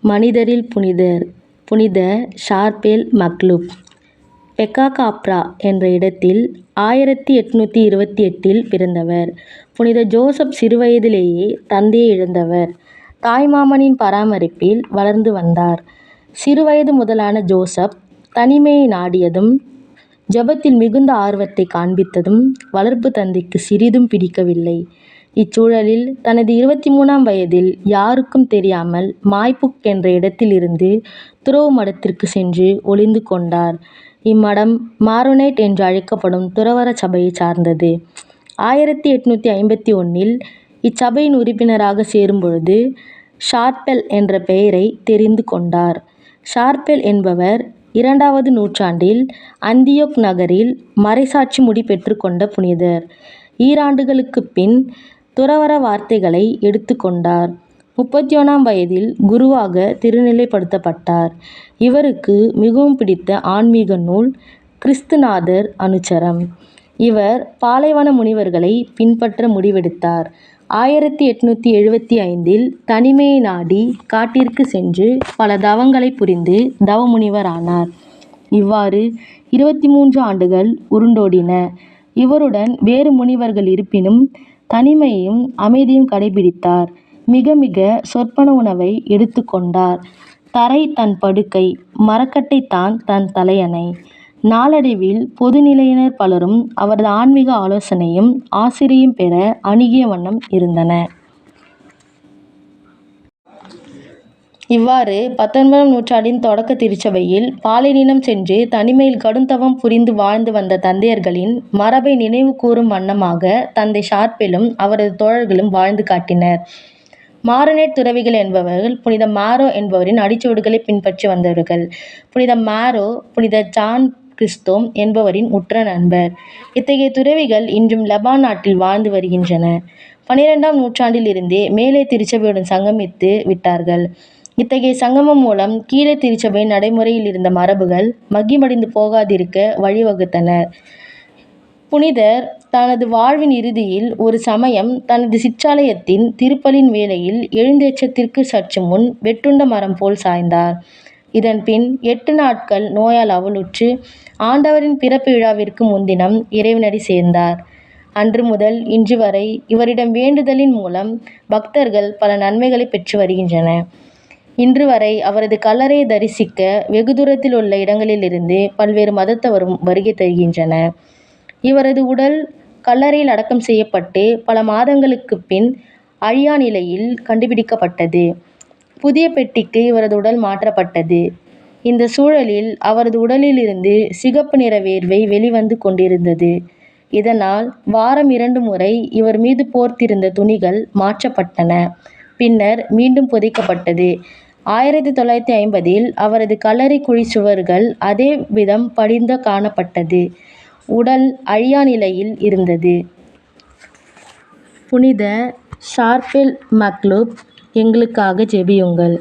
மனிதரில் புனிதர் புனித ஷார்பேல் மக்லூப் பெக்காகாப்ரா என்ற இடத்தில் ஆயிரத்தி எட்நூற்றி இருபத்தி எட்டில் பிறந்தவர். புனித ஜோசப் சிறுவயதிலேயே தந்தையை இழந்தவர். தாய்மாமனின் பராமரிப்பில் வளர்ந்து வந்தார். சிறுவயது முதலான ஜோசப் தனிமையை நாடியதும் ஜெபத்தில் மிகுந்த ஆர்வத்தைக் காண்பித்ததும் வளர்ப்பு தந்தைக்கு சிறிதும் பிடிக்கவில்லை. இச்சூழலில் தனது இருபத்தி மூணாம் வயதில் யாருக்கும் தெரியாமல் மாய்புக் என்ற இடத்திலிருந்து துறவு மடத்திற்கு சென்று ஒளிந்து கொண்டார். இம்மடம் மாரோனைட் என்று அழைக்கப்படும் துறவறச் சபையை சார்ந்தது. ஆயிரத்தி எட்நூற்றி ஐம்பத்தி ஒன்னில் இச்சபையின் உறுப்பினராகச் சேரும்பொழுது ஷார்பெல் என்ற பெயரை தெரிந்து கொண்டார். ஷார்பெல் என்பவர் இரண்டாவது நூற்றாண்டில் அந்தியோக் நகரில் மறைசாட்சி முடி பெற்றுக்கொண்ட புனிதர். ஈராண்டுகளுக்குப் பின் துறவற வார்த்தைகளை எடுத்துக்கொண்டார் முப்பத்தி முப்பத்தொன்னாம் வயதில் குருவாக திருநிலைப்படுத்தப்பட்டார். இவருக்கு மிகவும் பிடித்த ஆன்மீக நூல் கிறிஸ்துநாதர் அனுசரம். இவர் பாலைவன முனிவர்களை பின்பற்ற முடிவெடுத்தார். ஆயிரத்தி எட்நூத்தி எழுபத்தி ஐந்தில் தனிமையை நாடி காட்டிற்கு சென்று பல தவங்களை புரிந்து தவமுனிவரானார். இவ்வாறு இருபத்தி மூன்று ஆண்டுகள் உருண்டோடின. இவருடன் வேறு முனிவர்கள் இருப்பினும் தனிமையும் அமைதியும் கடைப்பிடித்தார். மிக மிக சொற்பன உணவை எடுத்துக்கொண்டார் தரை தன் படுக்கை மரக்கட்டை தான் தன் தலையணை. நாளடைவில் பொதுநிலையினர் பலரும் அவரது ஆன்மீக ஆலோசனையும் ஆசிரியும் பெற அணுகிய வண்ணம் இருந்தன இவ்வாறு பத்தொன்பதாம் நூற்றாண்டின் தொடக்க திருச்சபையில் பாலைநிலம் சென்று தனிமையில் கடுந்தவம் புரிந்து வாழ்ந்து வந்த தந்தையர்களின் மரபை நினைவு கூறும் வண்ணமாக தந்தை ஷார்பெலும் அவரது தோழர்களும் வாழ்ந்து காட்டினர். மாரனேட் துறவிகள் என்பவர்கள் புனித மாரோ என்பவரின் அடிச்சுவடுகளை பின்பற்றி வந்தவர்கள். புனித மாரோ புனித ஜான் கிறிஸ்தோம் என்பவரின் உற்ற நண்பர். இத்தகைய துறவிகள் இன்றும் லெபான் நாட்டில் வாழ்ந்து வருகின்றன பனிரெண்டாம் நூற்றாண்டில் இருந்தே மேலே திருச்சபையுடன் சங்கமித்து விட்டார்கள். இத்தகைய சங்கமம் மூலம் கீழே திருச்சபை நடைமுறையில் இருந்த மரபுகள் மகிமடைந்து போகாதிருக்க வழிவகுத்தனர் புனிதர் தனது வாழ்வின் இறுதியில் ஒரு சமயம் தனது சிற்றாலயத்தின் திருப்பலின் வேளையில் எழுந்தேச்சத்திற்கு சற்று முன் வெட்டுண்ட மரம் போல் சாய்ந்தார். இதன் பின் எட்டு நாட்கள் நோயால் அவளுற்று ஆண்டவரின் பிறப்பு விழாவிற்கு முன்தினம் இறைவனடி சேர்ந்தார். அன்று முதல் இன்று வரை இவரிடம் வேண்டுதலின் மூலம் பக்தர்கள் பல நன்மைகளைப் பெற்று வருகின்றனர். இன்று வரை அவரது கல்லறையை தரிசிக்க வெகு தூரத்தில் உள்ள இடங்களிலிருந்து பல்வேறு மதத்தவரும் வருகை தருகின்றனர். இவரது உடல் கல்லறையில் அடக்கம் செய்யப்பட்டு பல மாதங்களுக்கு பின் அழியா நிலையில் கண்டுபிடிக்கப்பட்டது. புதிய பெட்டிக்கு இவரது உடல் மாற்றப்பட்டது. இந்த சூழலில் அவரது உடலிலிருந்து சிகப்பு நிற வேர்வை வெளிவந்து கொண்டிருந்தது. இதனால் வாரம் இரண்டு முறை இவர் மீது போர்த்திருந்த துணிகள் மாற்றப்பட்டன. பின்னர் மீண்டும் புதைக்கப்பட்டது. ஆயிரத்தி தொள்ளாயிரத்தி ஐம்பதில் அவரது கல்லறை குழிச் சுவர்கள் அதே விதம் படிந்து காணப்பட்டது. உடல் அழியா நிலையில் இருந்தது. புனித ஷார்பெல் மக்லூப் எங்களுக்காக ஜெபியுங்கள்.